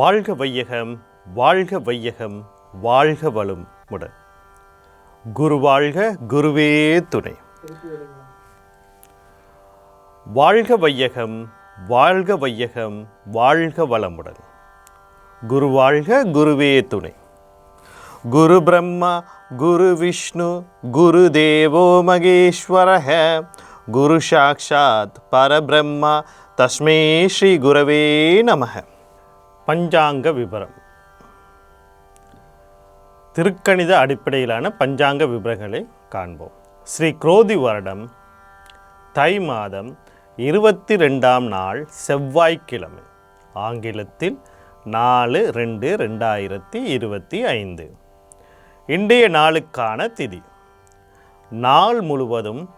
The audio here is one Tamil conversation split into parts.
வாழ்க வையகம் வாழ்க வையகம் வாழ்க வளம் முடன். குரு வாழ்க குருவே துணை. வாழ்க வையகம் வாழ்க வையகம் வாழ்க வளமுடன் குரு வாழ்க குருவே துணை. குரு பிரம்மா குரு விஷ்ணு குரு தேவோ மகேஸ்வரः குரு சாக்ஷாத் பரபிரம்மா தஸ்மே ஸ்ரீ குரவே நமக. பஞ்சாங்க விபரம். திருக்கணித அடிப்படையிலான பஞ்சாங்க விபரங்களை காண்போம். ஸ்ரீ குரோதி வருடம் தை மாதம் இருபத்தி ரெண்டாம் நாள் செவ்வாய்க்கிழமை ஆங்கிலத்தில் நாலு ரெண்டு ரெண்டாயிரத்தி இருபத்தி ஐந்து. இன்றைய நாளுக்கான திதி. நாள் முழுவதும்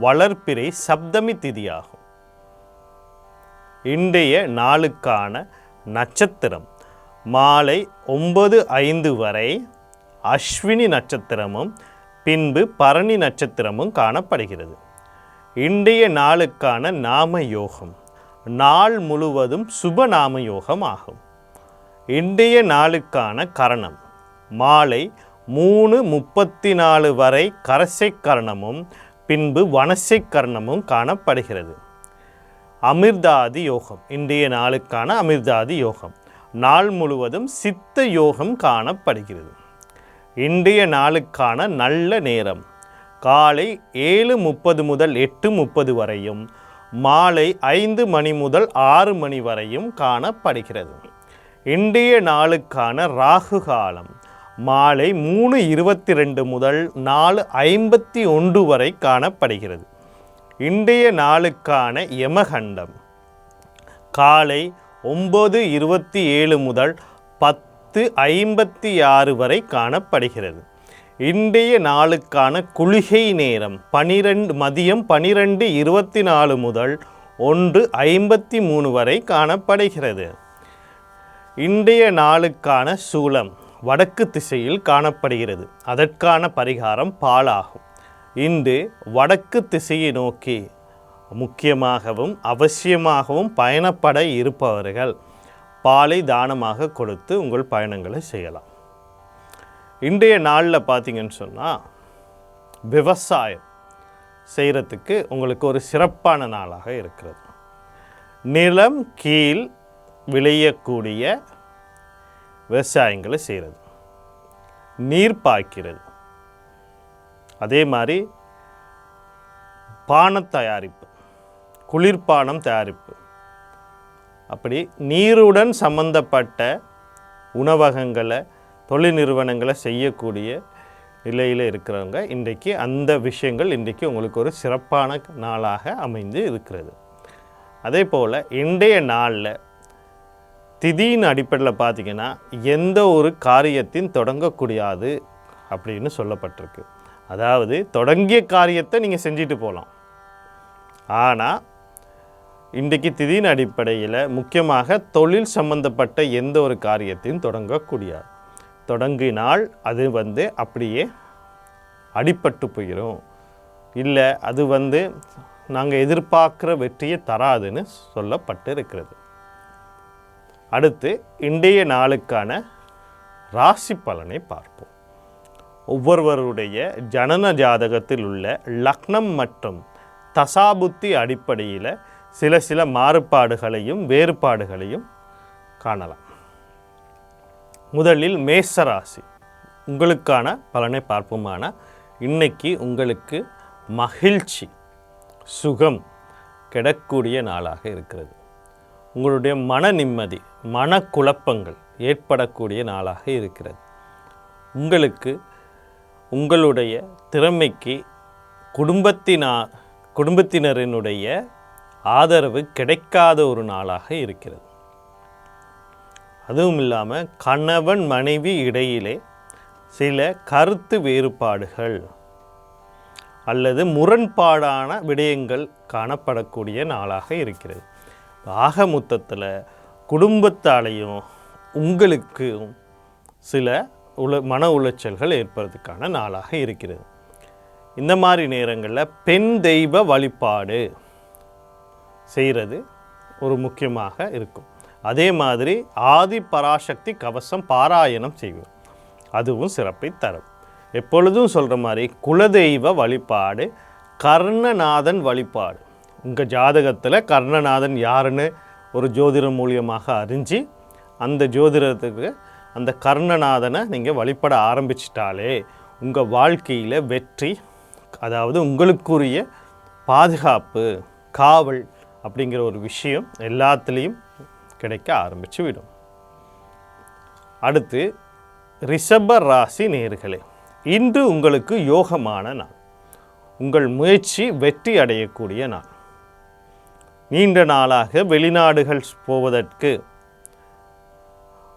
வளர்ப்பிறை சப்தமி திதியாகும். இன்றைய நாளுக்கான நட்சத்திரம். மாலை ஒன்பது ஐந்து வரை அஸ்வினி நட்சத்திரமும் பின்பு பரணி நட்சத்திரமும் காணப்படுகிறது. இன்றைய நாளுக்கான நாம யோகம் நாள் முழுவதும் சுப நாம யோகம் ஆகும். இன்றைய நாளுக்கான கரணம் மாலை மூணு முப்பத்தி நாலு வரை கரசை கரணமும் பின்பு வனசை கரணமும் காணப்படுகிறது. அமிர்தாதி யோகம். இன்றைய நாளுக்கான அமிர்தாதி யோகம். நாள் முழுவதும் சித்த யோகம் காணப்படுகிறது. இன்றைய நாளுக்கான நல்ல நேரம். காலை ஏழு முப்பது முதல் எட்டு முப்பது வரையும் மாலை ஐந்து மணி முதல் ஆறு மணி வரையும் காணப்படுகிறது. இன்றைய நாளுக்கான ராகு காலம். மாலை மூணு இருபத்தி ரெண்டு முதல் நாலு ஐம்பத்தி ஒன்று வரை காணப்படுகிறது. இன்றைய நாளுக்கான யமகண்டம். காலை ஒம்பது இருபத்தி ஏழு முதல் பத்து ஐம்பத்தி ஆறு வரை காணப்படுகிறது. இன்றைய நாளுக்கான குளிகை நேரம் பனிரெண்டு மதியம் பனிரெண்டு இருபத்தி நாலு முதல் ஒன்று ஐம்பத்தி மூணு வரை காணப்படுகிறது. இன்றைய நாளுக்கான சூலம் வடக்கு திசையில் காணப்படுகிறது. அதற்கான பரிகாரம் பாலாகும். இன்று வடக்கு திசையை நோக்கி முக்கியமாகவும் அவசியமாகவும் பயணப்பட இருப்பவர்கள் பாலை தானமாக கொடுத்து உங்கள் பயணங்களை செய்யலாம். இன்றைய நாளில் பார்த்தீங்கன்னு சொன்னால் விவசாயம் செய்கிறதுக்கு உங்களுக்கு ஒரு சிறப்பான நாளாக இருக்கிறது. நிலம் கீழ் விளையக்கூடிய விவசாயங்களை செய்கிறது நீர் பாய்க்கிறது அதே மாதிரி பான தயாரிப்பு குளிர்பானம் தயாரிப்பு. அப்படி நீருடன் சம்பந்தப்பட்ட உணவகங்களை தொழில் நிறுவனங்களை செய்யக்கூடிய நிலையில் இருக்கிறவங்க இன்றைக்கு அந்த விஷயங்கள் இன்றைக்கு உங்களுக்கு ஒரு சிறப்பான நாளாக அமைந்து இருக்கிறது. அதே போல் இன்றைய நாளில் திதியின் அடிப்படையில் பார்த்தீங்கன்னா எந்த ஒரு காரியத்தையும் தொடங்கக்கூடாது அப்படின்னு சொல்லப்பட்டிருக்கு. அதாவது தொடங்கிய காரியத்தை நீங்கள் செஞ்சுட்டு போகலாம் ஆனால் இன்றைக்கு திடீர் அடிப்படையில் முக்கியமாக தொழில் சம்பந்தப்பட்ட எந்த ஒரு காரியத்தையும் தொடங்கக்கூடாது. தொடங்கினால் அது வந்து அப்படியே அடிப்பட்டு போயிடும் இல்லை அது வந்து நாங்கள் எதிர்பார்க்குற வெற்றியை தராதுன்னு சொல்லப்பட்டு இருக்கிறது அடுத்து இன்றைய நாளுக்கான ராசி பலனை பார்ப்போம். ஒவ்வொருவருடைய ஜனன ஜாதகத்தில் உள்ள லக்னம் மற்றும் தசாபுத்தி அடிப்படையில் சில சில மாறுபாடுகளையும் வேறுபாடுகளையும் காணலாம். முதலில் மேசராசி உங்களுக்கான பலனை பார்ப்போமான இன்னைக்கு உங்களுக்கு மகிழ்ச்சி சுகம் கிடக்கூடிய நாளாக இருக்கிறது. உங்களுடைய மன நிம்மதி மனக்குழப்பங்கள் ஏற்படக்கூடிய நாளாக இருக்கிறது. உங்களுக்கு உங்களுடைய திறமைக்கு குடும்பத்தினா குடும்பத்தினரினுடைய ஆதரவு கிடைக்காத ஒரு நாளாக இருக்கிறது. அதுவும் இல்லாமல் கணவன் மனைவி இடையிலே சில கருத்து வேறுபாடுகள் அல்லது முரண்பாடான விடயங்கள் காணப்படக்கூடிய நாளாக இருக்கிறது. ஆக மொத்தத்தில் குடும்பத்தாலையும் உங்களுக்கும் சில உல மன உளைச்சல்கள் ஏற்படுறதுக்கான நாளாக இருக்கிறது. இந்த மாதிரி நேரங்களில் பெண் தெய்வ வழிபாடு செய்கிறது ஒரு முக்கியமாக இருக்கும். அதே மாதிரி ஆதி பராசக்தி கவசம் பாராயணம் செய்வோம் அதுவும் சிறப்பை தரும். எப்பொழுதும் சொல்கிற மாதிரி குலதெய்வ வழிபாடு கர்ணநாதன் வழிபாடு. உங்கள் ஜாதகத்தில் கர்ணநாதன் யாருன்னு ஒரு ஜோதிடம் மூலியமாக அறிஞ்சு அந்த ஜோதிடத்துக்கு அந்த கர்ணநாதனை நீங்கள் வழிபட ஆரம்பிச்சிட்டாலே உங்கள் வாழ்க்கையில் வெற்றி அதாவது உங்களுக்குரிய பாதுகாப்பு காவல் அப்படிங்கிற ஒரு விஷயம் எல்லாத்துலேயும் கிடைக்க ஆரம்பித்து விடும். அடுத்து ரிஷப ராசி நேர்களே இன்று உங்களுக்கு யோகமான நாள். உங்கள் முயற்சி வெற்றி அடையக்கூடிய நாள். நீண்ட நாளாக வெளிநாடுகள் போவதற்கு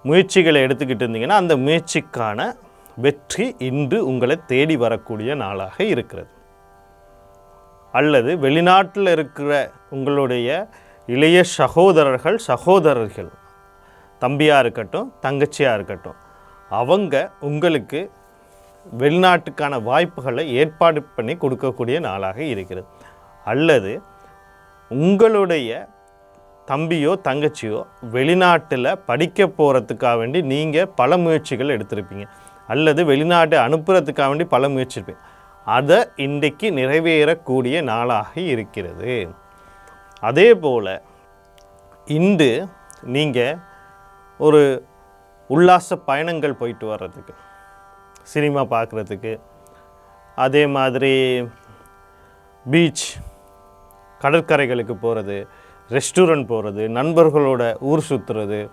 முயற்சிகளை எடுத்துக்கிட்டு இருந்தீங்கன்னா அந்த முயற்சிக்கான வெற்றி இன்று உங்களை தேடி வரக்கூடிய நாளாக இருக்கிறது. அல்லது வெளிநாட்டில் இருக்கிற உங்களுடைய இளைய சகோதரர்கள் சகோதரர்கள் தம்பியாக இருக்கட்டும் தங்கச்சியாக இருக்கட்டும் அவங்க உங்களுக்கு வெளிநாட்டுக்கான வாய்ப்புகளை ஏற்பாடு பண்ணி கொடுக்கக்கூடிய நாளாக இருக்கிறது. அல்லது உங்களுடைய தம்பியோ தங்கச்சியோ வெளிநாட்டில் படிக்க போகிறதுக்காக வேண்டி நீங்கள் பல முயற்சிகள் எடுத்திருப்பீங்க. அல்லது வெளிநாட்டை அனுப்புறதுக்காக வேண்டி பல முயற்சி இருப்பீங்க அதை இன்றைக்கு நிறைவேறக்கூடிய நாளாக இருக்கிறது. அதே போல் இன்று நீங்கள் ஒரு உல்லாச பயணங்கள் போயிட்டு வர்றதுக்கு சினிமா பார்க்குறதுக்கு அதே மாதிரி பீச் கடற்கரைகளுக்கு போகிறது ரெஸ்டாரண்ட் போகிறது நண்பர்களோட ஊர் சுற்றுறது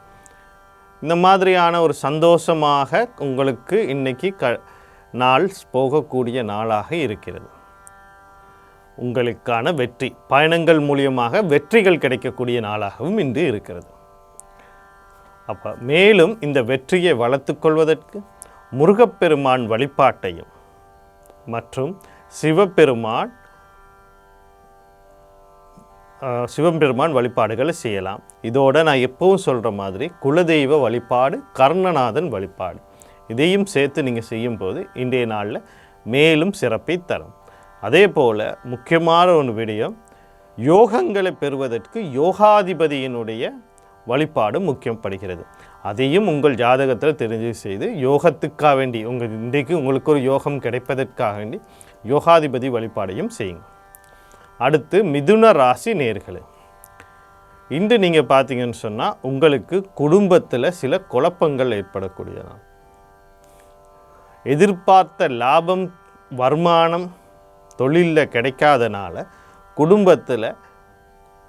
இந்த மாதிரியான ஒரு சந்தோஷமாக உங்களுக்கு இன்னைக்கு க நாள் போகக்கூடிய நாளாக இருக்கிறது. உங்களுக்கான வெற்றி பயணங்கள் மூலியமாக வெற்றிகள் கிடைக்கக்கூடிய நாளாகவும் இன்று இருக்கிறது. அப்போ மேலும் இந்த வெற்றியை வளர்த்துக்கொள்வதற்கு முருகப்பெருமான் வழிபாட்டையும் மற்றும் சிவபெருமான் சிவபெருமான் வழிபாடுகளை செய்யலாம். இதோட நான் எப்பவும் சொல்கிற மாதிரி குலதெய்வ வழிபாடு கர்ணநாதன் வழிபாடு. இதையும் சேர்த்து நீங்கள் செய்யும்போது இன்றைய நாளில் மேலும் சிறப்பை தரும். அதே போல் முக்கியமான ஒரு விடயம் யோகங்களை பெறுவதற்கு யோகாதிபதியினுடைய வழிபாடு முக்கியப்படுகிறது. அதையும் உங்கள் ஜாதகத்தில் தெரிஞ்சு செய்து யோகத்துக்காக வேண்டி உங்கள் இன்றைக்கு உங்களுக்கு ஒரு யோகம் கிடைப்பதற்காக வேண்டி யோகாதிபதி வழிபாடையும் செய்யுங்கள். அடுத்து மிதுன ராசி நேர்களே. இன்று நீங்கள் பார்த்தீங்கன்னு சொன்னால் உங்களுக்கு குடும்பத்தில் சில குழப்பங்கள் ஏற்படக்கூடியதான் எதிர்பார்த்த லாபம் வருமானம் தொழிலில் கிடைக்காதனால குடும்பத்தில்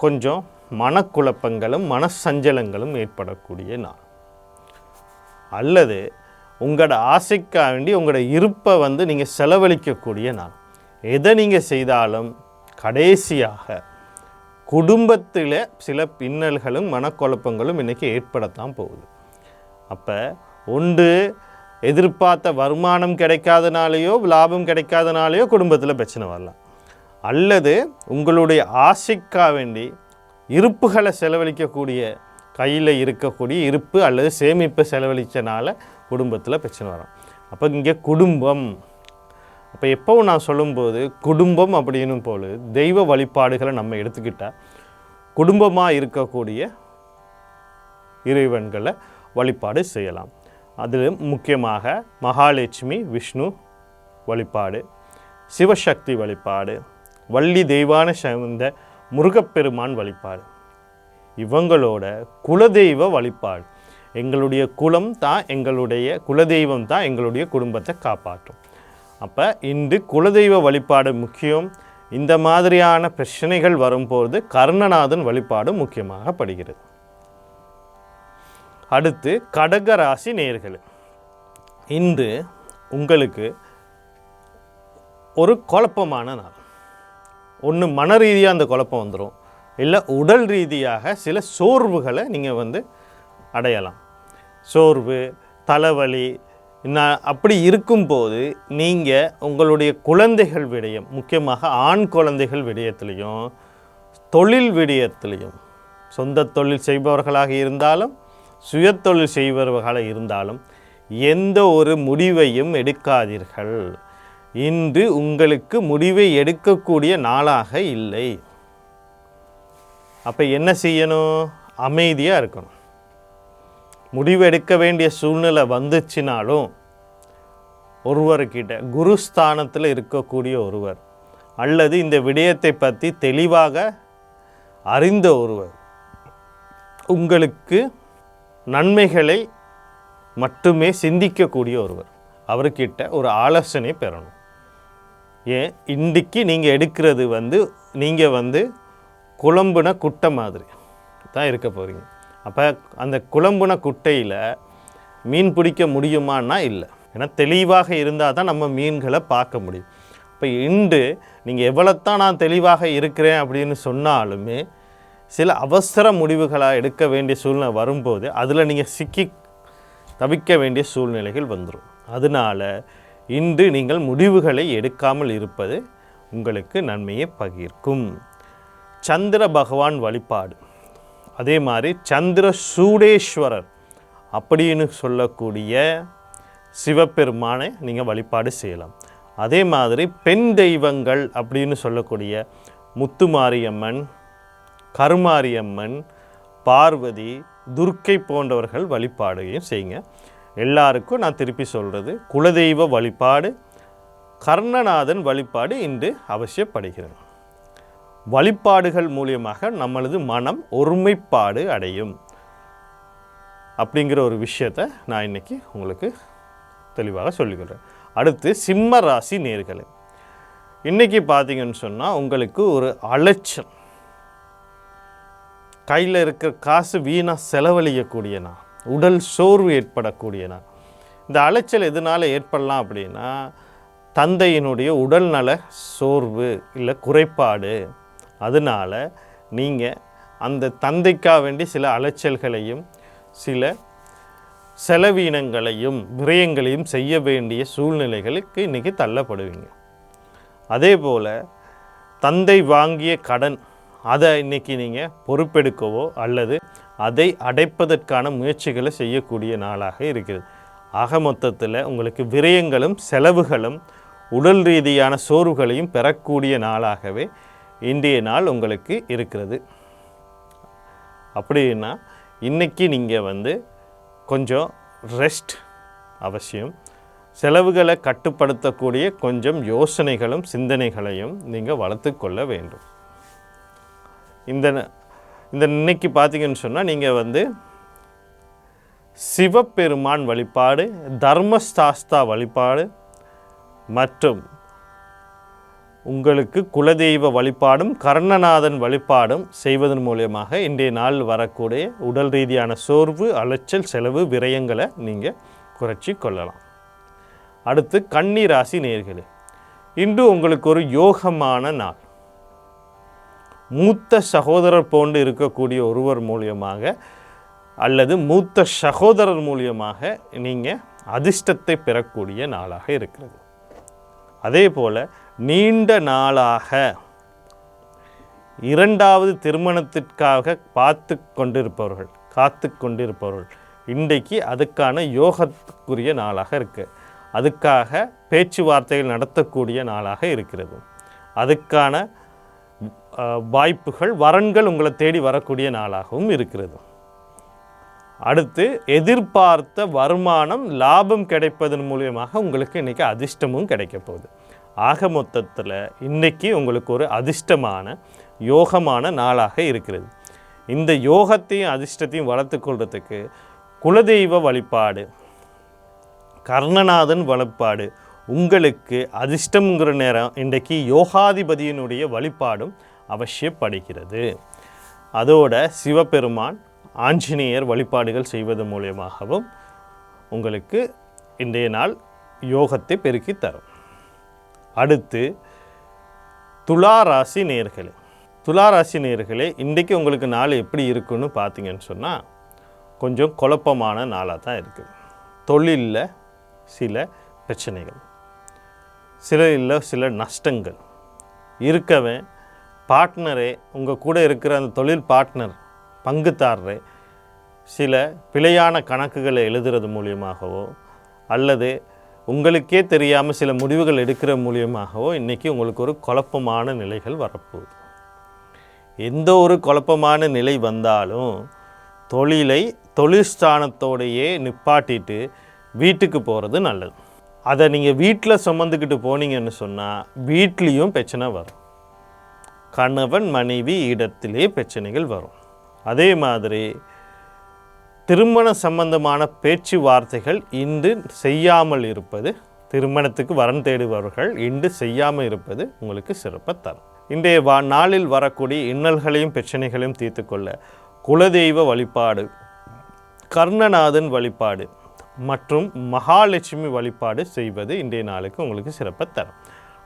கொஞ்சம் மனக்குழப்பங்களும் மனசஞ்சலங்களும் ஏற்படக்கூடிய நாள். அல்லது உங்களோட ஆசைக்காக வேண்டி உங்களோட இருப்பை வந்து நீங்கள் செலவழிக்கக்கூடிய நாள். எதை நீங்கள் செய்தாலும் கடைசியாக குடும்பத்தில் சில பின்னல்களும் மனக்குழப்பங்களும் இன்றைக்கி ஏற்படத்தான் போகுது. அப்போ ஒன்று எதிர்பார்த்த வருமானம் கிடைக்காதனாலேயோ லாபம் கிடைக்காதனாலேயோ குடும்பத்தில் பிரச்சனை வரலாம். அல்லது உங்களுடைய ஆசைக்காக வேண்டி இருப்புகளை செலவழிக்கக்கூடிய கையில் இருக்கக்கூடிய இருப்பு அல்லது சேமிப்பு செலவழித்தனால குடும்பத்தில் பிரச்சனை வரும். அப்போ இங்கே குடும்பம் அப்போ எப்போவும் நான் சொல்லும்போது குடும்பம் அப்படின்னும் போல் தெய்வ வழிபாடுகளை நம்ம எடுத்துக்கிட்டால் குடும்பமாக இருக்கக்கூடிய இறைவன்களை வழிபாடு செய்யலாம். அதில் முக்கியமாக மகாலட்சுமி விஷ்ணு வழிபாடு சிவசக்தி வழிபாடு வள்ளி தெய்வான சந்த முருகப்பெருமான் வழிபாடு. இவங்களோட குலதெய்வ வழிபாடு. எங்களுடைய குலம் தான் எங்களுடைய குலதெய்வம் தான் எங்களுடைய குடும்பத்தை காப்பாற்றும். அப்போ இன்று குலதெய்வ வழிபாடு முக்கியம். இந்த மாதிரியான பிரச்சனைகள் வரும்போது கர்ணநாதன் வழிபாடு முக்கியமாக படுகிறது. அடுத்து கடகராசி நேர்கள் இன்று உங்களுக்கு ஒரு குழப்பமான நாள். ஒன்று மன ரீதியாக அந்த குழப்பம் வந்துடும் இல்லை உடல் ரீதியாக சில சோர்வுகளை நீங்கள் வந்து அடையலாம். சோர்வு தலைவலி நான் அப்படி இருக்கும்போது நீங்கள் உங்களுடைய குழந்தைகள் விடயம் முக்கியமாக ஆண் குழந்தைகள் விடயத்திலையும் தொழில் விடயத்திலையும் சொந்த தொழில் செய்பவர்களாக இருந்தாலும் சுயத்தொழில் செய்பவர்களாக இருந்தாலும் எந்த ஒரு முடிவையும் எடுக்காதீர்கள். இன்று உங்களுக்கு முடிவை எடுக்கக்கூடிய நாளாக இல்லை. அப்போ என்ன செய்யணும்? அமைதியாக இருக்கணும். முடிவு எடுக்க வேண்டிய சூழ்நிலை வந்துச்சுனாலும் ஒருவர்கிட்ட குருஸ்தானத்தில் இருக்கக்கூடிய ஒருவர் அல்லது இந்த விடயத்தை பற்றி தெளிவாக அறிந்த ஒருவர் உங்களுக்கு நன்மைகளை மட்டுமே சிந்திக்கக்கூடிய ஒருவர் அவர்கிட்ட ஒரு ஆலோசனை பெறணும். ஏன்? இன்றைக்கு நீங்கள் எடுக்கிறது வந்து நீங்கள் வந்து குழம்புன குட்டை மாதிரி தான் இருக்க போகிறீங்க அப்போ அந்த குழம்புன குட்டையில் மீன் பிடிக்க முடியுமான்னா இல்லை. ஏன்னா தெளிவாக இருந்தால் தான் நம்ம மீன்களை பார்க்க முடியும். இப்போ இன்று நீங்கள் எவ்வளோத்தான் நான் தெளிவாக இருக்கிறேன் அப்படின்னு சொன்னாலுமே சில அவசர முடிவுகளாக எடுக்க வேண்டிய சூழ்நிலை வரும்போது அதில் நீங்கள் சிக்கி தவிக்க வேண்டிய சூழ்நிலைகள் வந்துடும் அதனால் இன்று நீங்கள் முடிவுகளை எடுக்காமல் இருப்பது உங்களுக்கு நன்மையை பகிர்க்கும். சந்திர பகவான் வழிபாடு. அதே மாதிரி சந்திர சூடேஸ்வரர் அப்படின்னு சொல்லக்கூடிய சிவபெருமானை நீங்கள் வழிபாடு செய்யலாம். அதே மாதிரி பெண் தெய்வங்கள் அப்படின்னு சொல்லக்கூடிய முத்துமாரியம்மன் கருமாரியம்மன் பார்வதி துர்க்கை போன்றவர்கள் வழிபாடையும் செய்யுங்க. எல்லாருக்கும் நான் திருப்பி சொல்கிறது குலதெய்வ வழிபாடு கர்ணநாதன் வழிபாடு இன்று அவசியப்படுகிறது. வழிபாடுகள் மூலியமாக நம்மளது மனம் ஒருமைப்பாடு அடையும். அப்படிங்கிற ஒரு விஷயத்தை நான் இன்னைக்கு உங்களுக்கு தெளிவாக சொல்லிக்கிறேன். அடுத்து சிம்ம ராசி நேர்களை இன்றைக்கி பார்த்தீங்கன்னு சொன்னால் உங்களுக்கு ஒரு அலட்சம் கையில் இருக்கிற காசு வீணாக செலவழியக்கூடியனா உடல் சோர்வு ஏற்படக்கூடியனா இந்த அலைச்சல் எதனால் ஏற்படலாம் அப்படின்னா தந்தையினுடைய உடல்நல சோர்வு இல்லை குறைபாடு. அதனால் நீங்கள் அந்த தந்தைக்காக வேண்டி சில அலைச்சல்களையும் சில செலவீனங்களையும் விரயங்களையும் செய்ய வேண்டிய சூழ்நிலைகளுக்கு இன்றைக்கி தள்ளப்படுவீங்க. அதே போல் தந்தை வாங்கிய கடன் அதை இன்னைக்கு நீங்கள் பொறுப்பெடுக்கவோ அல்லது அதை அடைப்பதற்கான முயற்சிகளை செய்யக்கூடிய நாளாக இருக்கிறது. ஆக மொத்தத்தில் உங்களுக்கு விரயங்களும் செலவுகளும் உடல் ரீதியான சோர்வுகளையும் பெறக்கூடிய நாளாகவே இன்றைய நாள் உங்களுக்கு இருக்கிறது. அப்படின்னா இன்றைக்கி நீங்கள் வந்து கொஞ்சம் ரெஸ்ட் அவசியம். செலவுகளை கட்டுப்படுத்தக்கூடிய கொஞ்சம் யோசனைகளும் சிந்தனைகளையும் நீங்கள் வளர்த்து கொள்ள வேண்டும். இந்த இந்த இன்னைக்கு பார்த்தீங்கன்னு சொன்னால் நீங்கள் வந்து சிவபெருமான் வழிபாடு தர்மசாஸ்தா வழிபாடு மற்றும் உங்களுக்கு குலதெய்வ வழிபாடும் கர்ணநாதன் வழிபாடும் செய்வதன் மூலியமாக இன்றைய நாள் வரக்கூடிய உடல் ரீதியான சோர்வு அலைச்சல் செலவு விரயங்களை நீங்கள் குறைச்சி கொள்ளலாம். அடுத்து கன்னி ராசி நேர்களே இன்று உங்களுக்கு ஒரு யோகமான நாள். மூத்த சகோதரர் போன்று இருக்கக்கூடிய ஒருவர் மூலியமாக அல்லது மூத்த சகோதரர் மூலியமாக நீங்கள் அதிர்ஷ்டத்தை பெறக்கூடிய நாளாக இருக்கிறது. அதே போல் நீண்ட நாளாக இரண்டாவது திருமணத்திற்காக பார்த்து கொண்டிருப்பவர்கள் காத்து கொண்டிருப்பவர்கள். இன்றைக்கு அதுக்கான யோகத்துக்குரிய நாளாக இருக்குது அதுக்காக பேச்சுவார்த்தைகள் நடத்தக்கூடிய நாளாக இருக்கிறது. அதுக்கான வாய்ப்புகள் வரன்கள் உங்களை தேடி வரக்கூடிய நாளாகவும் இருக்கிறது. அடுத்து எதிர்பார்த்த வருமானம் லாபம் கிடைப்பதன் மூலியமாக உங்களுக்கு இன்றைக்கி அதிர்ஷ்டமும் கிடைக்க போகுது. ஆக மொத்தத்தில் இன்றைக்கி உங்களுக்கு ஒரு அதிர்ஷ்டமான யோகமான நாளாக இருக்கிறது. இந்த யோகத்தையும் அதிர்ஷ்டத்தையும் வளர்த்துக்கொள்றதுக்கு குலதெய்வ வழிபாடு கர்ணநாதன் வழிபாடு உங்களுக்கு அதிர்ஷ்டம்ங்கிற நேரம் இன்றைக்கு யோகாதிபதியினுடைய வழிபாடும் அவசியப்படுகிறது. அதோட சிவபெருமான் ஆஞ்சநேயர் வழிபாடுகள் செய்வது மூலியமாகவும் உங்களுக்கு இன்றைய நாள் யோகத்தை பெருக்கி தரும். அடுத்து துளாராசி நேர்களே. துலா ராசி நேர்களே இன்றைக்கு உங்களுக்கு நாள் எப்படி இருக்குன்னு பார்த்தீங்கன்னு சொன்னால் கொஞ்சம் குழப்பமான நாளாக தான் இருக்குது தொழிலில் சில பிரச்சனைகள் சில இல்லை சில நஷ்டங்கள். இருக்கவன் பார்ட்னரே உங்கள் கூட இருக்கிற அந்த தொழில் பார்ட்னர் பங்குதாரரே சில பிழையான கணக்குகளை எழுதுறது மூலியமாகவோ அல்லது உங்களுக்கே தெரியாமல் சில முடிவுகள் எடுக்கிற மூலியமாகவோ இன்றைக்கி உங்களுக்கு ஒரு குழப்பமான நிலைகள் வரப்போகுது. எந்த ஒரு குழப்பமான நிலை வந்தாலும் தொழிலை தொழிற்ஸ்தானத்தோடையே நிப்பாட்டிட்டு வீட்டுக்கு போகிறது நல்லது. அதை நீங்கள் வீட்டில் சுமந்துக்கிட்டு போனீங்கன்னு சொன்னால் வீட்லேயும் பிரச்சனை வரும். கணவன் மனைவி இடத்திலே பிரச்சனைகள் வரும். அதே மாதிரி திருமண சம்பந்தமான பேச்சுவார்த்தைகள் இன்று செய்யாமல் இருப்பது திருமணத்துக்கு வரன் தேடுபவர்கள் இன்று செய்யாமல் இருப்பது உங்களுக்கு சிறப்பை தரும். இன்றைய வா நாளில் வரக்கூடிய இன்னல்களையும் பிரச்சனைகளையும் தீர்த்துக்கொள்ள குலதெய்வ வழிபாடு கர்ணநாதன் வழிபாடு மற்றும் மகாலட்சுமி வழிபாடு செய்வது இன்றைய நாளுக்கு உங்களுக்கு சிறப்பை தரும்.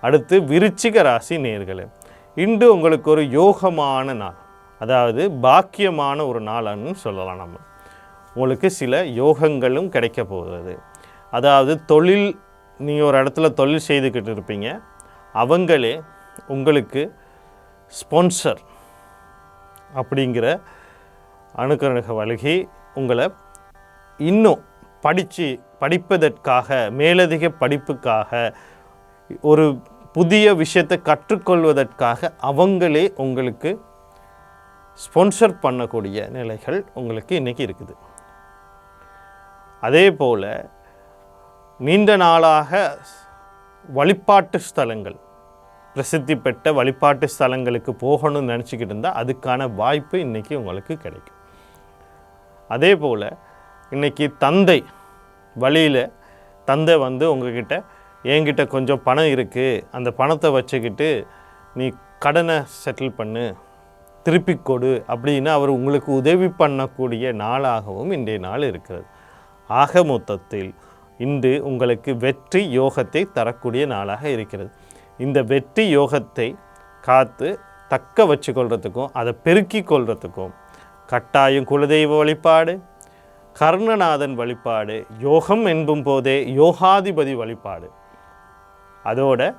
அடுத்து விருச்சிக ராசி நேர்களே இன்று உங்களுக்கு ஒரு யோகமான நாள் அதாவது பாக்கியமான ஒரு நாள்னு சொல்லலாம் நம்ம. உங்களுக்கு சில யோகங்களும் கிடைக்க போகிறது. அதாவது தொழில் நீங்கள் ஒரு இடத்துல தொழில் செய்துக்கிட்டு இருப்பீங்க. அவங்களே உங்களுக்கு ஸ்பான்சர் அப்படிங்கிற அணுக்கருக வழகி உங்களை இன்னும் படித்து படிப்பதற்காக மேலதிக படிப்புக்காக ஒரு புதிய விஷயத்தை கற்றுக்கொள்வதற்காக அவங்களே உங்களுக்கு ஸ்பான்சர் பண்ணக்கூடிய நிலைகள் உங்களுக்கு இன்றைக்கி இருக்குது. அதே போல் நீண்ட நாளாக வழிபாட்டு ஸ்தலங்கள் பிரசித்தி பெற்ற வழிபாட்டு ஸ்தலங்களுக்கு போகணும்னு நினச்சிக்கிட்டு இருந்தால் அதுக்கான வாய்ப்பு இன்றைக்கி உங்களுக்கு கிடைக்கும். அதே போல் இன்றைக்கி தந்தை வழியில் தந்தை வந்து உங்ககிட்ட என்கிட்ட கொஞ்சம் பணம் இருக்குது அந்த பணத்தை வச்சுக்கிட்டு நீ கடனை செட்டில் பண்ணு. திருப்பி கொடு. அப்படின்னு அவர் உங்களுக்கு உதவி பண்ணக்கூடிய நாளாகவும் இன்றைய நாள் இருக்கிறது. ஆக மொத்தத்தில் இன்று உங்களுக்கு வெற்றி யோகத்தை தரக்கூடிய நாளாக இருக்கிறது. இந்த வெற்றி யோகத்தை காத்து தக்க வச்சு கொள்கிறதுக்கும் அதை பெருக்கி கொள்றதுக்கும் கட்டாயம் குலதெய்வ வழிபாடு கர்ணநாதன் வழிபாடு யோகம் என்பும் போதே யோகாதிபதி வழிபாடு. அதோட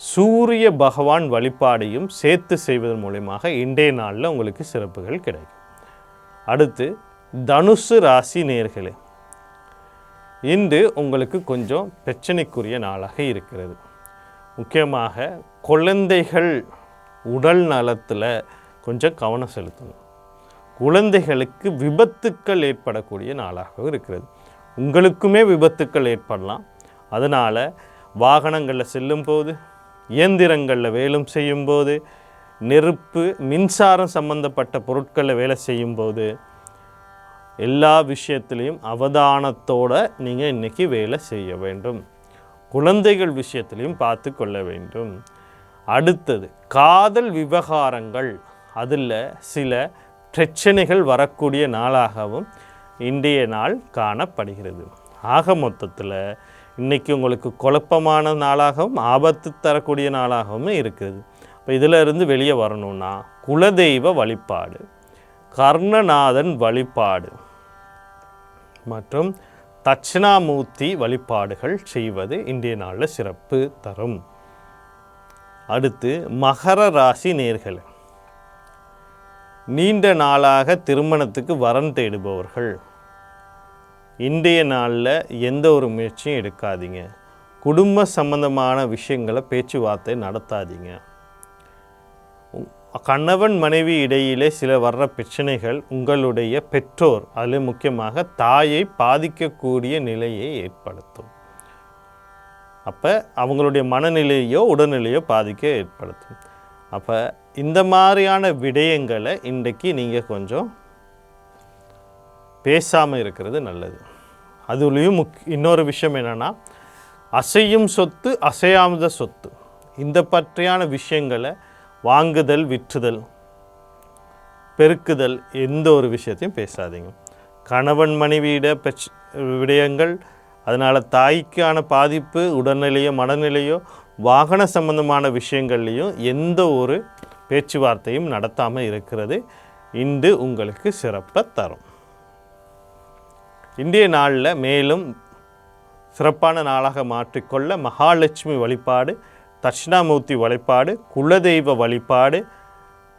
சூரிய பகவான் வழிபாடையும் சேர்த்து செய்வதன் மூலயமாக இன்றைய நாளில் உங்களுக்கு சிறப்புகள் கிடைக்கும். அடுத்து தனுசு ராசி நேர்களே. இன்று உங்களுக்கு கொஞ்சம் பிரச்சனைக்குரிய நாளாக இருக்கிறது. முக்கியமாக குழந்தைகள் உடல் நலத்தில் கொஞ்சம் கவனம் செலுத்தணும். குழந்தைகளுக்கு விபத்துக்கள் ஏற்படக்கூடிய நாளாகவும் இருக்கிறது. உங்களுக்குமே விபத்துக்கள் ஏற்படலாம். அதனால் வாகனங்களில் செல்லும்போது இயந்திரங்களில் வேலும் செய்யும்போது நெருப்பு மின்சாரம் சம்பந்தப்பட்ட பொருட்களில் வேலை செய்யும்போது எல்லா விஷயத்திலையும் அவதானத்தோடு நீங்கள் இன்றைக்கி வேலை செய்ய வேண்டும். குழந்தைகள் விஷயத்திலையும் பார்த்து கொள்ள வேண்டும். அடுத்தது காதல் விவகாரங்கள். அதில் சில பிரச்சனைகள் வரக்கூடிய நாளாகவும் இன்றைய நாள் காணப்படுகிறது. ஆக மொத்தத்தில் இன்றைக்கி உங்களுக்கு குழப்பமான நாளாகவும் ஆபத்து தரக்கூடிய நாளாகவும் இருக்குது. இப்போ இதிலிருந்து வெளியே வரணும்னா குலதெய்வ வழிபாடு கர்ணநாதன் வழிபாடு மற்றும் தட்சிணாமூர்த்தி வழிபாடுகள் செய்வது இன்றைய நாளில் சிறப்பு தரும். அடுத்து மகர ராசி நேர்கள். நீண்ட நாளாக திருமணத்துக்கு வரன் தேடுபவர்கள். இன்றைய நாளில் எந்த ஒரு முயற்சியும் எடுக்காதீங்க. குடும்ப சம்பந்தமான விஷயங்களை பேச்சுவார்த்தை நடத்தாதீங்க. கணவன் மனைவி இடையிலே சில வர்ற பிரச்சனைகள் உங்களுடைய பெற்றோர் அதில் முக்கியமாக தாயை பாதிக்கக்கூடிய நிலையை ஏற்படுத்தும். அப்போ அவங்களுடைய மனநிலையோ உடல்நிலையோ பாதிக்க ஏற்படுத்தும். அப்போ இந்த மாதிரியான விடயங்களை இன்றைக்கு நீங்கள் கொஞ்சம் பேசாமல் இருக்கிறது நல்லது. அதுலேயும் முக் இன்னொரு விஷயம் என்னென்னா அசையும் சொத்து அசையாமத சொத்து. இந்த பற்றியான விஷயங்களை வாங்குதல் விற்றுதல் பெருக்குதல் எந்த ஒரு விஷயத்தையும் பேசாதீங்க. கணவன் மனைவியிட பிரச் விடயங்கள் அதனால் தாய்க்கான பாதிப்பு உடல்நிலையோ மனநிலையோ வாகன சம்பந்தமான விஷயங்கள்லேயும் எந்த ஒரு பேச்சுவார்த்தையும் நடத்தாமல் இருக்கிறது. இன்று உங்களுக்கு சிறப்பை தரும். இந்திய நாளில் மேலும் சிறப்பான நாளாக மாற்றிக்கொள்ள மகாலட்சுமி வழிபாடு தட்சிணாமூர்த்தி வழிபாடு குலதெய்வ வழிபாடு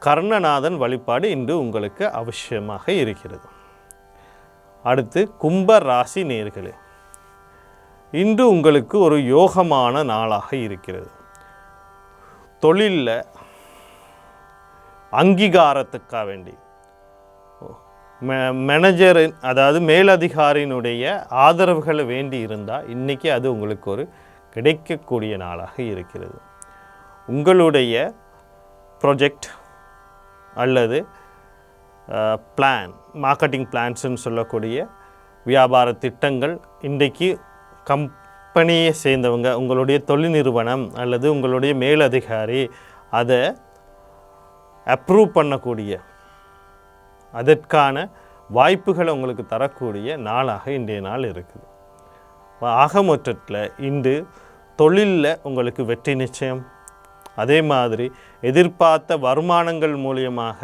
கர்ணநாதன் வழிபாடு இன்று உங்களுக்கு அவசியமாக இருக்கிறது. அடுத்து கும்ப ராசி நேர்களே இன்று உங்களுக்கு ஒரு யோகமான நாளாக இருக்கிறது. தொழிலில் அங்கீகாரத்துக்காக வேண்டி மேனேஜரின் அதாவது மேலதிகாரியினுடைய ஆதரவுகளை வேண்டி இருந்தால் இன்றைக்கி அது உங்களுக்கு ஒரு கிடைக்கக்கூடிய நாளாக இருக்கிறது. உங்களுடைய ப்ரொஜெக்ட் அல்லது பிளான் மார்க்கெட்டிங் பிளான்ஸ்னு சொல்லக்கூடிய வியாபார திட்டங்கள் இன்றைக்கு கம்பெனியை சேர்ந்தவங்க உங்களுடைய தொழில் நிறுவனம் அல்லது உங்களுடைய மேலதிகாரி அதை அப்ரூவ் பண்ணக்கூடிய அதற்கான வாய்ப்புகளை உங்களுக்கு தரக்கூடிய நாளாக இன்றைய நாள் இருக்குது. ஆக மொத்தத்தில் இன்று தொழிலில் உங்களுக்கு வெற்றி நிச்சயம். அதே மாதிரி எதிர்பார்த்த வருமானங்கள் மூலியமாக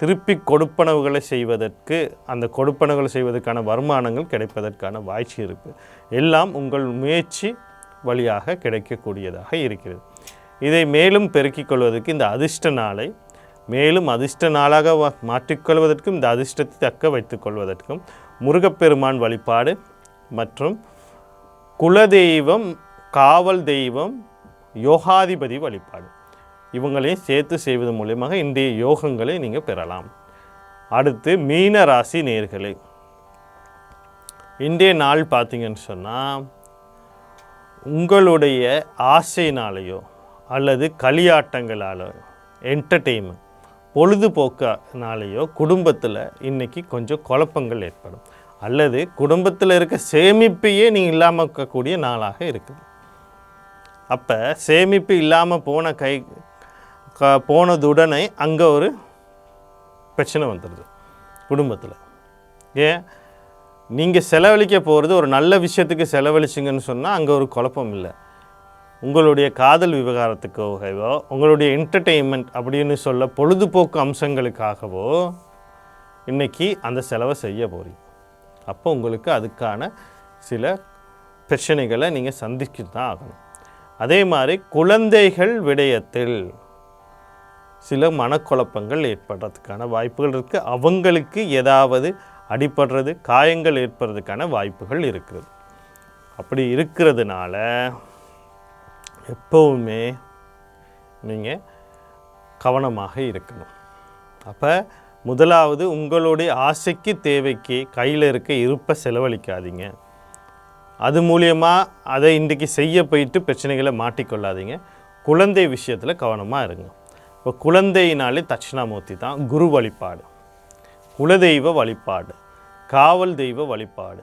திருப்பி கொடுப்பனவுகளை செய்வதற்கு அந்த கொடுப்பனவுகளை செய்வதற்கான வருமானங்கள் கிடைப்பதற்கான வாய்ச்சி இருக்குது எல்லாம் உங்கள் முயற்சி வழியாக கிடைக்கக்கூடியதாக இருக்கிறது. இதை மேலும் பெருக்கிக் கொள்வதற்கு இந்த அதிர்ஷ்ட நாளை மேலும் அதிர்ஷ்ட நாளாக மாற்றிக்கொள்வதற்கும் இந்த அதிர்ஷ்டத்தை தக்க வைத்துக்கொள்வதற்கும் முருகப்பெருமான் வழிபாடு மற்றும் குலதெய்வம் காவல் தெய்வம் யோகாதிபதி வழிபாடு. இவங்களையும் சேர்த்து செய்வது மூலியமாக இன்றைய யோகங்களை நீங்கள் பெறலாம். அடுத்து மீன ராசி நேர்களே. இன்றைய நாள் பார்த்திங்கன்னு சொன்னால் உங்களுடைய ஆசையினாலேயோ அல்லது களியாட்டங்களாலோ என்டர்டெயின்மெண்ட் பொழுதுபோக்கினாலேயோ குடும்பத்தில் இன்றைக்கி கொஞ்சம் குழப்பங்கள் ஏற்படும். அல்லது குடும்பத்தில் இருக்க சேமிப்பையே நீங்கள் இல்லாமல் இருக்கக்கூடிய நாளாக இருக்குது. அப்போ சேமிப்பு இல்லாமல் போன கை க போனதுடனே அங்கே ஒரு பிரச்சனை வந்துடுது குடும்பத்தில். ஏன்? நீங்கள் செலவழிக்க போகிறது ஒரு நல்ல விஷயத்துக்கு செலவழிச்சிங்கன்னு சொன்னால் அங்கே ஒரு குழப்பம் இல்லை. உங்களுடைய காதல் விவகாரத்துக்காகவோ உங்களுடைய என்டர்டெயின்மெண்ட் அப்படின்னு சொல்ல பொழுதுபோக்கு அம்சங்களுக்காகவோ இன்றைக்கி அந்த செலவை செய்ய போகிறீங்க அப்போ உங்களுக்கு அதுக்கான சில பிரச்சனைகளை நீங்கள் சந்திச்சு தான் ஆகணும். அதே மாதிரி குழந்தைகள் விடயத்தில் சில மனக்குழப்பங்கள் ஏற்படுறதுக்கான வாய்ப்புகள் இருக்குது அவங்களுக்கு ஏதாவது அடிபடுறது காயங்கள் ஏற்படுறதுக்கான வாய்ப்புகள் இருக்கிறது. அப்படி இருக்கிறதுனால எப்போவுமே நீங்கள் கவனமாக இருக்கணும். அப்போ முதலாவது உங்களுடைய ஆசைக்கு தேவைக்கு கையில் இருக்க இருப்பை செலவழிக்காதீங்க. அது மூலியமாக அதை இன்றைக்கி செய்ய போயிட்டு பிரச்சனைகளை மாட்டிக்கொள்ளாதீங்க. குழந்தை விஷயத்தில் கவனமாக இருங்க. இப்போ குழந்தையினாலே தட்சிணாமூர்த்தி தான் குரு வழிபாடு. குலதெய்வ வழிபாடு காவல் தெய்வ வழிபாடு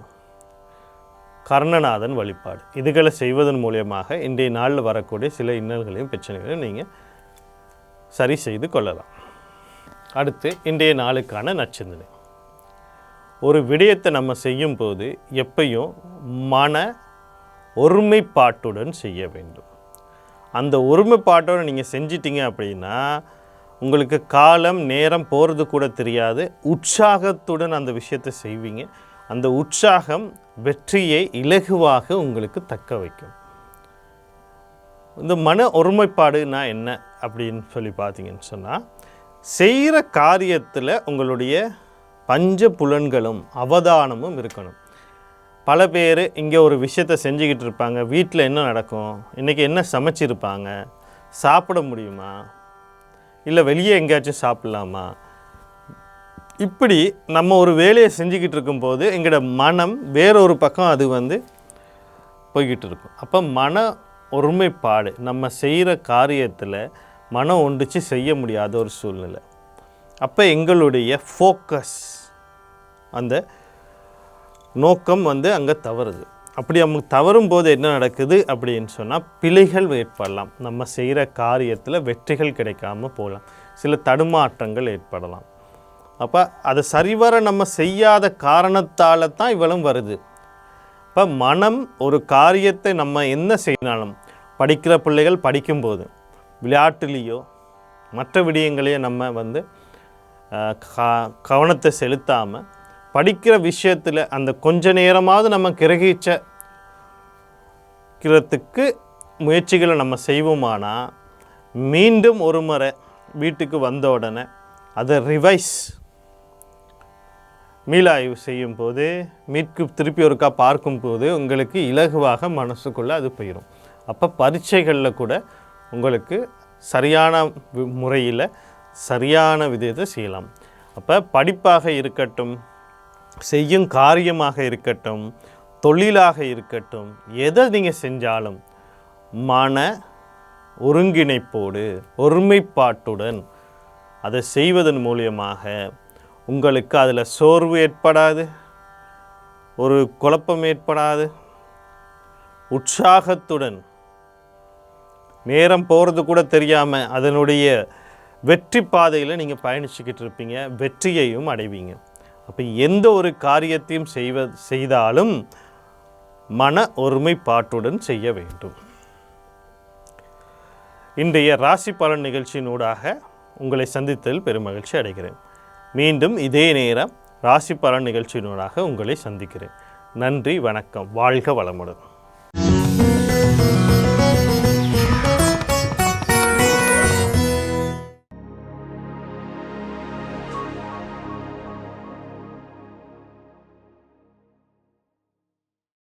கர்ணநாதன் வழிபாடு. இதுகளை செய்வதன் மூலியமாக இன்றைய நாளில் வரக்கூடிய சில இன்னல்களையும் பிரச்சனைகளையும் நீங்கள் சரி செய்து கொள்ளலாம். அடுத்து இன்றைய நாளுக்கான நச்சிந்தனை ஒரு விடயத்தை நம்ம செய்யும்போது எப்பையும் மன ஒருமைப்பாட்டுடன் செய்ய வேண்டும். அந்த ஒருமைப்பாட்டோடு நீங்கள் செஞ்சிட்டிங்க அப்படின்னா உங்களுக்கு காலம் நேரம் போகிறது கூட தெரியாது. உற்சாகத்துடன் அந்த விஷயத்தை செய்வீங்க. அந்த உற்சாகம் வெற்றியை இலகுவாக உங்களுக்கு தக்க வைக்கும். இந்த மன ஒருமைப்பாடுனா என்ன அப்படின்னு சொல்லி பார்த்தீங்கன்னு சொன்னால் செய்கிற காரியத்தில் உங்களுடைய பஞ்ச புலன்களும் அவதானமும் இருக்கணும். பல பேர் இங்கே ஒரு விஷயத்தை செஞ்சுக்கிட்டு இருப்பாங்க. வீட்டில் என்ன நடக்கும்? இன்றைக்கி என்ன சமைச்சிருப்பாங்க? சாப்பிட முடியுமா? இல்லை வெளியே எங்கேயாச்சும் சாப்பிட்லாமா? இப்படி நம்ம ஒரு வேலையை செஞ்சுக்கிட்டு இருக்கும்போது எங்களோட மனம் வேறொரு பக்கம் அது வந்து போய்கிட்டு இருக்கும். அப்போ மன ஒருமைப்பாடு நம்ம செய்கிற காரியத்தில் மனம் ஒன்றிச்சு செய்ய முடியாத ஒரு சூழ்நிலை. அப்போ எங்களுடைய ஃபோக்கஸ் அந்த நோக்கம் வந்து அங்கே தவறுது. அப்படி நமக்கு தவறும் போது என்ன நடக்குது அப்படின்னு சொன்னால் பிழைகள் ஏற்படலாம். நம்ம செய்கிற காரியத்தில் வெற்றிகள் கிடைக்காம போகலாம். சில தடுமாற்றங்கள் ஏற்படலாம். அப்போ அதை சரிவர நம்ம செய்யாத காரணத்தால் தான் இவ்வளவு வருது. இப்போ மனம் ஒரு காரியத்தை நம்ம என்ன செய்யினாலும் படிக்கிற பிள்ளைகள் படிக்கும்போது விளையாட்டுலேயோ மற்ற விடயங்களையோ நம்ம வந்து கவனத்தை செலுத்தாமல் படிக்கிற விஷயத்தில் அந்த கொஞ்ச நேரமாவது நம்ம கிரகிச்சக்கிறதுக்கு முயற்சிகளை நம்ம செய்வோமானால் மீண்டும் ஒரு முறை வீட்டுக்கு வந்த உடனே அதை ரிவைஸ் மீளாய்வு செய்யும் போது மீட்கு திருப்பி ஒருக்கா பார்க்கும்போது உங்களுக்கு இலகுவாக மனசுக்குள்ளே அது போயிடும் அப்போ பரீட்சைகளில் கூட உங்களுக்கு சரியான முறையில் சரியான விதத்தை செய்யலாம். அப்போ படிப்பாக இருக்கட்டும் செய்யும் காரியமாக இருக்கட்டும் தொழிலாக இருக்கட்டும் எதை நீங்கள் செஞ்சாலும் மன ஒருங்கிணைப்போடு ஒருமைப்பாட்டுடன் அதை செய்வதன் மூலியமாக உங்களுக்கு அதில் சோர்வு ஏற்படாது ஒரு குழப்பம் ஏற்படாது. உற்சாகத்துடன் நேரம் போகிறது கூட தெரியாமல் அதனுடைய வெற்றி பாதையில் நீங்கள் பயணிச்சுக்கிட்டு இருப்பீங்க வெற்றியையும் அடைவீங்க. அப்போ எந்த ஒரு காரியத்தையும் செய்வ செய்தாலும் மன ஒருமைப்பாட்டுடன் செய்ய வேண்டும். இன்றைய ராசி பலன் நிகழ்ச்சியினூடாக உங்களை சந்தித்ததில் பெருமகிழ்ச்சி அடைகிறேன். மீண்டும் இதே நேரம் ராசி பலன் நிகழ்ச்சியினூடாக உங்களை சந்திக்கிறேன். நன்றி வணக்கம். வாழ்க வளமுடன்.